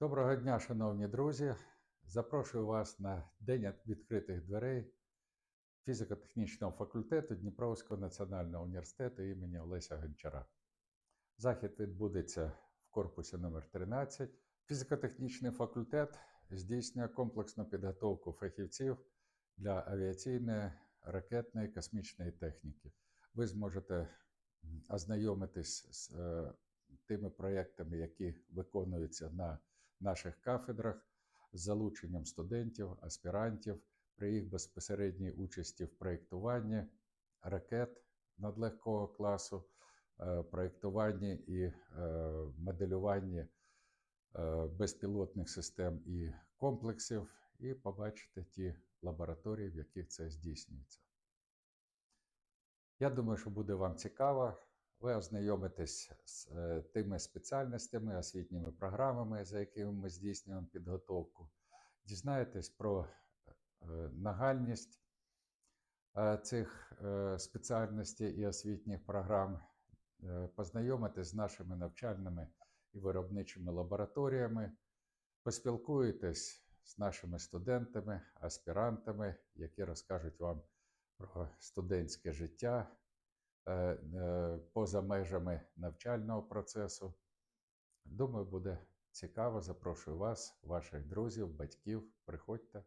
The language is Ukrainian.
Доброго дня, шановні друзі. Запрошую вас на День відкритих дверей фізико-технічного факультету Дніпровського національного університету імені Олеся Гончара. Захід відбудеться в корпусі номер 13 Фізико-технічний факультет здійснює комплексну підготовку фахівців для авіаційної, ракетної, космічної техніки. Ви зможете ознайомитись з е, тими проєктами, які виконуються на наших кафедрах, з залученням студентів, аспірантів при їх безпосередній участі в проєктуванні ракет надлегкого класу, е, проєктуванні і е, моделюванні е, безпілотних систем і комплексів, і побачите ті лабораторії, в яких це здійснюється. Я думаю, що буде вам цікаво. Ви ознайомитесь з е, тими спеціальностями, освітніми програмами, за якими ми здійснюємо підготовку, дізнаєтесь про е, нагальність е, цих спеціальностей і освітніх програм, познайомитесь з нашими навчальними і виробничими лабораторіями, поспілкуєтесь з нашими студентами, аспірантами, які розкажуть вам про студентське життя поза межами навчального процесу. Думаю, буде цікаво. Запрошую вас, ваших друзів, батьків. Приходьте.